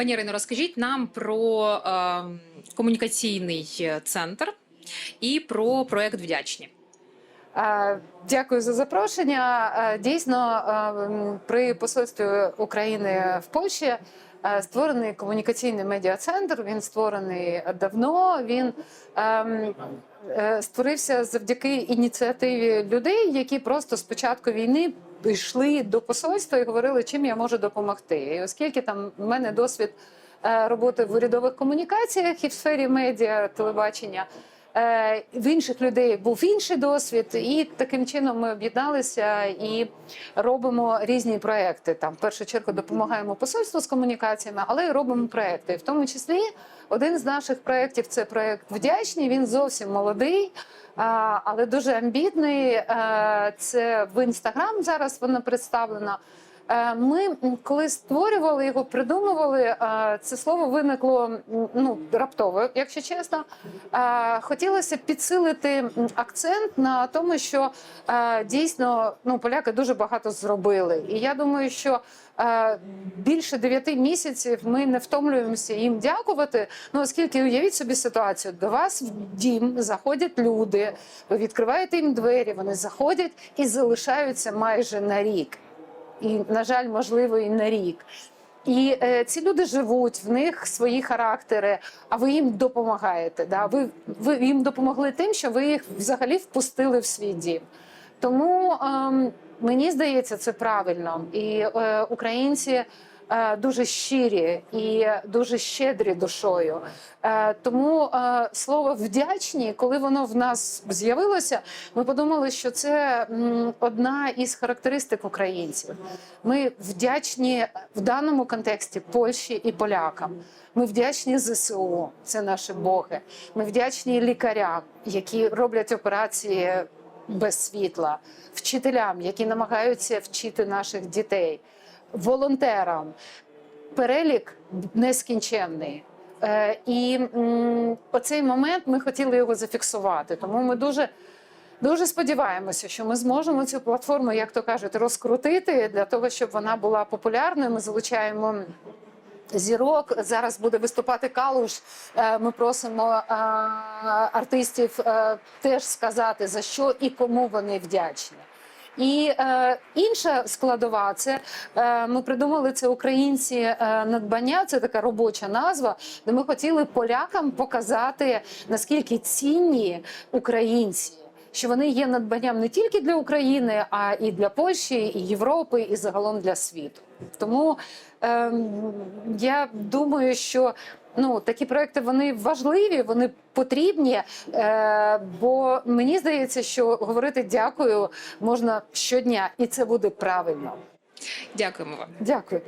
Пані Ірино, розкажіть нам про е, комунікаційний центр і про проект Вдячні. Е, Дякую за запрошення. Е, Дійсно, е, при посольстві України в Польщі е, створений комунікаційний медіа-центр. Він створений давно. Він ем, створився завдяки ініціативі людей, які просто з початку війни йшли до посольства і говорили, чим я можу допомогти. І оскільки там в мене досвід е, роботи в урядових комунікаціях і в сфері медіа, телебачення. Е, В інших людей був інший досвід, і таким чином ми об'єдналися і робимо різні проекти. Там в першу чергу допомагаємо посольству з комунікаціями, але й робимо проекти. В тому числі один з наших проєктів це проєкт вдячні. Він зовсім молодий, але дуже амбітний. Е, Це в інстаграм зараз вона представлена. Е, Ми коли створювали його, придумували е, це слово виникло ну раптово, якщо чесно. Е, Хотілося підсилити акцент на тому, що дійсно ну поляки дуже багато зробили. І я думаю, що більше дев'яти місяців ми не втомлюємося їм дякувати. Ну оскільки уявіть собі ситуацію, до вас в дім заходять люди, ви відкриваєте їм двері, вони заходять і залишаються майже на рік і, на жаль, можливо, і на рік. І е, ці люди живуть, в них свої характери, а ви їм допомагаєте. Да? Ви, ви їм допомогли тим, що ви їх взагалі впустили в свій дім. Тому е, мені здається, це правильно. І е, українці дуже щирі і дуже щедрі душою. Е, тому е, слово вдячні, коли воно в нас з'явилося, ми подумали, що це одна із характеристик українців. Ми вдячні в даному контексті Польщі і полякам. Ми вдячні ЗСУ, це наші боги. Ми вдячні лікарям, які роблять операції без світла, вчителям, які намагаються вчити наших дітей, волонтерам. Перелік нескінченний. Е, і оцей момент ми хотіли його зафіксувати. Тому ми дуже. Дуже сподіваємося, що ми зможемо цю платформу, як то кажуть, розкрутити для того, щоб вона була популярною. Ми залучаємо зірок. Зараз буде виступати Калуш. Е, Ми просимо е, артистів теж сказати за що і кому вони вдячні. І е, інша складова це е, ми придумали це українці е, надбання. Це така робоча назва, де ми хотіли полякам показати наскільки цінні українці. Що вони є надбанням не тільки для України, а і для Польщі, і Європи, і загалом для світу. Тому ем, я думаю, що ну такі проекти вони важливі, вони потрібні. Е, бо мені здається, що говорити дякую можна щодня, і це буде правильно. Дякуємо вам. Дякую.